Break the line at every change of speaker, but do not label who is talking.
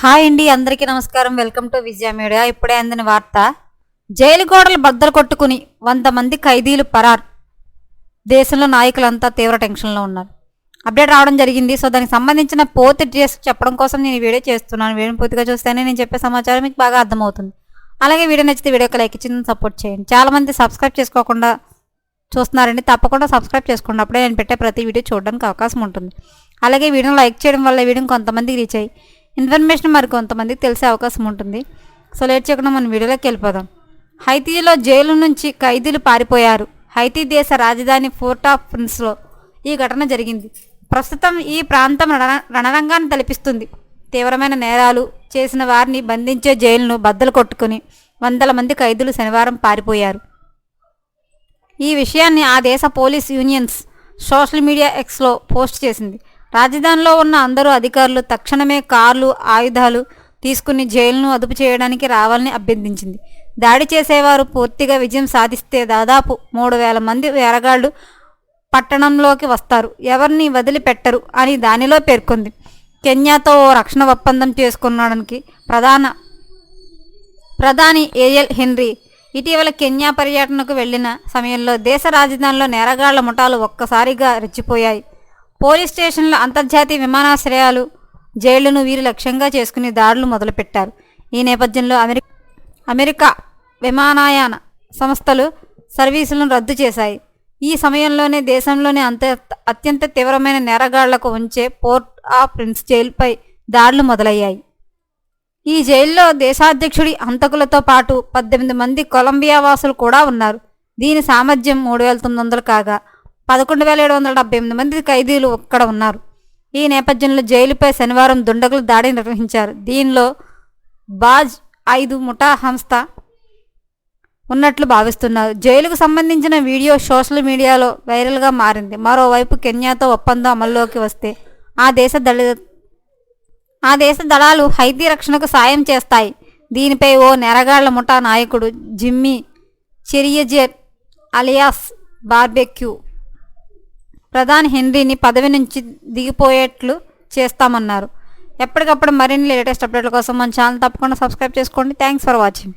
Hi అండి అందరికీ నమస్కారం. Welcome to Vijaya media. ఇప్పుడే అందిన వార్త జైలు గోడలు బద్దలు కొట్టుకుని వంద మంది ఖైదీలు పరార్. దేశంలో నాయకులంతా తీవ్ర టెన్షన్లో ఉన్నారు. అప్డేట్ రావడం జరిగింది. సో దానికి సంబంధించిన పూర్తి డీటెయిల్స్ చెప్పడం కోసం నేను వీడియో చేస్తున్నాను. వీడియో పూర్తిగా చూస్తేనే నేను చెప్పే సమాచారం మీకు బాగా అర్థమవుతుంది. అలాగే వీడియో నచ్చితే వీడియోకి లైక్ ఇచ్చి సపోర్ట్ చేయండి. చాలా మంది సబ్స్క్రైబ్ చేసుకోకుండా చూస్తున్నారండి. తప్పకుండా సబ్స్క్రైబ్ చేసుకోండి. అప్పుడే నేను పెట్టే ప్రతి వీడియో చూడడానికి అవకాశం ఉంటుంది. అలాగే వీడియోని లైక్ చేయడం వల్ల ఈ వీడియోని కొంతమందికి రీచ్ అయ్యి ఇన్ఫర్మేషన్ మరి కొంతమందికి తెలిసే అవకాశం ఉంటుంది. సో లేట్ చేయకుండా మనం వీడియోలోకి వెళ్ళిపోదాం. హైతీలో జైలు నుంచి ఖైదీలు పారిపోయారు. హైతీ దేశ రాజధాని ఫోర్ట్ ఆఫ్ ప్రిన్స్లో ఈ ఘటన జరిగింది. ప్రస్తుతం ఈ ప్రాంతం రణ రణరంగాన్ని తలపిస్తుంది. తీవ్రమైన నేరాలు చేసిన వారిని బంధించే జైలును బద్దలు కొట్టుకుని వందల మంది ఖైదీలు శనివారం పారిపోయారు. ఈ విషయాన్ని ఆ దేశ పోలీస్ యూనియన్స్ సోషల్ మీడియా ఎక్స్లో పోస్ట్ చేసింది. రాజధానిలో ఉన్న అందరూ అధికారులు తక్షణమే కార్లు ఆయుధాలు తీసుకుని జైలును అదుపు చేయడానికి రావాలని అభ్యర్థించింది. దాడి చేసేవారు పూర్తిగా విజయం సాధిస్తే దాదాపు మూడు వేల మంది వేరగాళ్ళు పట్టణంలోకి వస్తారు. ఎవరిని వదిలిపెట్టరు అని దానిలో పేర్కొంది. కెన్యాతో ఓ రక్షణ ఒప్పందం చేసుకున్నాడానికి ప్రధాన ప్రధాని ఏఎల్ హెన్రీ ఇటీవల కెన్యా పర్యటనకు వెళ్ళిన సమయంలో దేశ రాజధానిలో నేరగాళ్ళ ముఠాలు ఒక్కసారిగా రెచ్చిపోయాయి. పోలీస్ స్టేషన్ల అంతర్జాతీయ విమానాశ్రయాలు జైళ్ళను వీరు లక్ష్యంగా చేసుకుని దాడులు మొదలుపెట్టారు. ఈ నేపథ్యంలో అమెరికా అమెరికా విమానయాన సంస్థలు సర్వీసులను రద్దు చేశాయి. ఈ సమయంలోనే దేశంలోని అంత అత్యంత తీవ్రమైన నేరగాళ్ళకు ఉంచే పోర్ట్ ఆఫ్ ప్రిన్స్ జైలుపై దాడులు మొదలయ్యాయి. ఈ జైల్లో దేశాధ్యక్షుడి హంతకులతో పాటు పద్దెనిమిది మంది కొలంబియా వాసులు కూడా ఉన్నారు. దీని సామర్థ్యం మూడు వేల తొమ్మిది వందలు కాగా పదకొండు వేల ఏడు వందల డెబ్బై ఎనిమిది మంది ఖైదీలు ఇక్కడ ఉన్నారు. ఈ నేపథ్యంలో జైలుపై శనివారం దుండగులు దాడి నిర్వహించారు. దీనిలో బాజ్ ఐదు ముఠా సంస్థ ఉన్నట్లు భావిస్తున్నారు. జైలుకు సంబంధించిన వీడియో సోషల్ మీడియాలో వైరల్గా మారింది. మరోవైపు కెన్యాతో ఒప్పందం అమల్లోకి వస్తే ఆ దేశ దళ ఆ దేశ దళాలు హైతీ రక్షణకు సాయం చేస్తాయి. దీనిపై ఓ నెరగాళ్ళ ముఠా నాయకుడు జిమ్మీ చెరియజెర్ అలియాస్ బార్బెక్యూ ప్రధాని హెన్రీని పదవి నుంచి దిగిపోయేట్లు చేస్తామన్నారు. ఎప్పటికప్పుడు మరిన్ని లేటెస్ట్ అప్డేట్ల కోసం మన ఛానల్ తప్పకుండా సబ్స్క్రైబ్ చేసుకోండి. Thanks for watching.